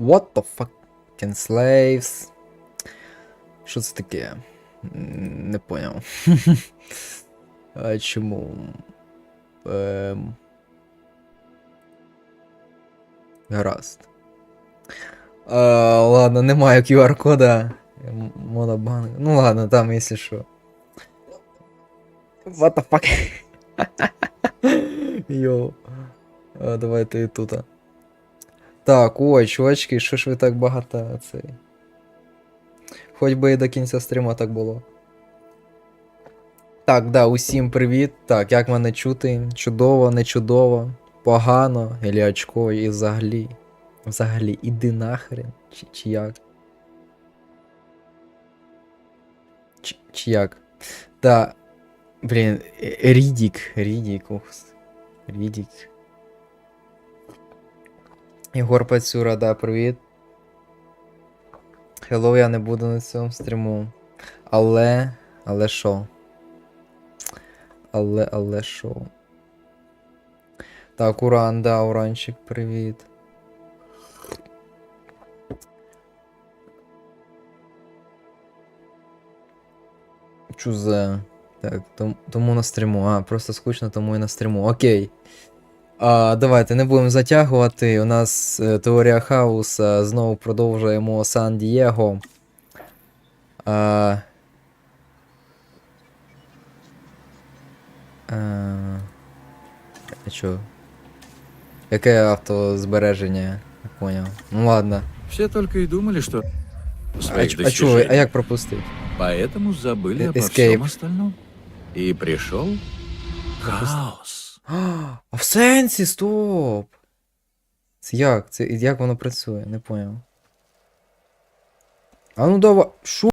What the fucking slaves? Що це таке? Не поняв. а чому? Ем... Гаразд. А, ладно, немає QR-кода. Монобанк. Ну ладно, там, якщо що. What the fuck? Йоу. А, давайте і тут. Так, ой, чувачки, що ж ви так багато цей. Хоч би і до кінця стріма так було. Так, да, усім привіт. Так, як мене чути? Чудово, не чудово, погано, ілі очко, і взагалі. Взагалі, іди нахрен. Чи, чи як? Чи, чи як? Да. Блін, Рідік, Рідік, ух. Рідік. Ігор Пацюра, да, привіт. Хеллоу, я не буду на цьому стріму. Але. Але що? Але, але що? Так, Уран, да, Уранчик, привіт. Чузе. Так, том, тому на стріму. А, просто скучно, тому і на стріму. Окей. А, давайте не будемо затягувати. У нас е, теорія хаоса. Знову продовжуємо Сан-Дієго. А, а, а чо? Яке автозбереження? Не поняв. Ну ладно. Все только и думали, что А, своих ч- а чо, ви- а достижений. як пропустив? Поэтому забыли Э, обо escape. всем остальном. И пришел хаос. А, в сенсі, стоп! Це як? Це як воно працює? Не поняв. А ну давай. Шо?